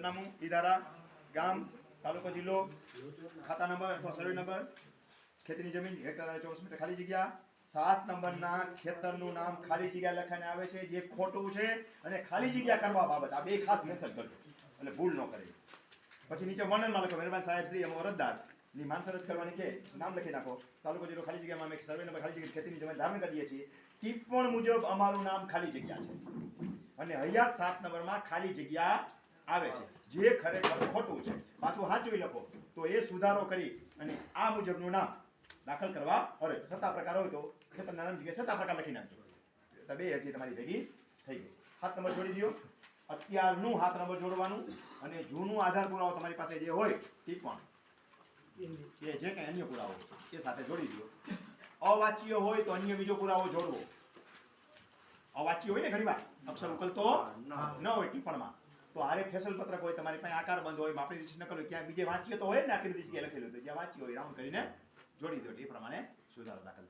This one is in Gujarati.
સરનામું, ઈદારા, ગામ, તાલુકો જિલ્લો, ખાતા નંબર અથવા સર્વે નંબર, ખેતીની જમીન, હેક્ટર ચોવીસ મીટર ખાલી જગ્યા. સાત નંબરના ખેતરનું નામ ખાલી જગ્યા લખાને આવે છે, જે ખોટું છે અને ખાલી જગ્યા કરવા બાબત. આ બે ખાસ મેસેજ કરજો. એટલે ભૂલ ન કરે. પછી નીચે વર્ણનમાં લખો, મહેરબાન સાહેબ, શ્રી એમ અરજદાર. ની માનસરજ કરવાની કે નામ લખી નાખો. તાલુકો જિલ્લો ખાલી જગ્યામાં અમે સર્વે નંબર ખાલી જગ્યા ખેતીની જમીન ધારણ કરીએ છીએ. ટિપ્પણ મુજબ અમારું નામ ખાલી જગ્યા છે. અને હૈયા સાત નંબરમાં ખાલી જગ્યા આવે છે. જે ખરેખર ખોટું છે. પાછું સાચું લખો. તો એ સુધારો કરી અને આ મુજબનું નામ દાખલ કરવા અરજ સત્તા પ્રકાર હોય તો ખેતરના નામ જગ્યાએ સત્તા પ્રકાર લખી નાખજો. તો બે હજી તમારી ભેગી થઈ ગઈ. હાથ નંબર જોડી દો. અત્યારનું હાથ નંબર જોડવાનું અને જૂનું આધાર પુરાવો તમારી પાસે જે હોય ટિપ્પણ એ જે કંઈ અન્ય પુરાવો એ સાથે જોડી દો. અવાચ્ય હોય તો અન્ય બીજો પુરાવો જોડવો. અવાચ્ય હોય ને ઘણી વાર? અક્ષર ઉકલતો ન. હોય ટિપ્પણમાં તો હારે ફેસલ પત્રક હોય, તમારી પાસે આકાર બંધ હોય, માપણી રીત નકલ હોય ક્યાંક બીજે વાંચ્યો તો હોય ને આટલી બધી જગ્યાએ લખેલું હોય તો જ્યાં વાંચ્યો હોય રાઉન્ડ કરીને જોડી દો, એ પ્રમાણે સુધારો દાખલ.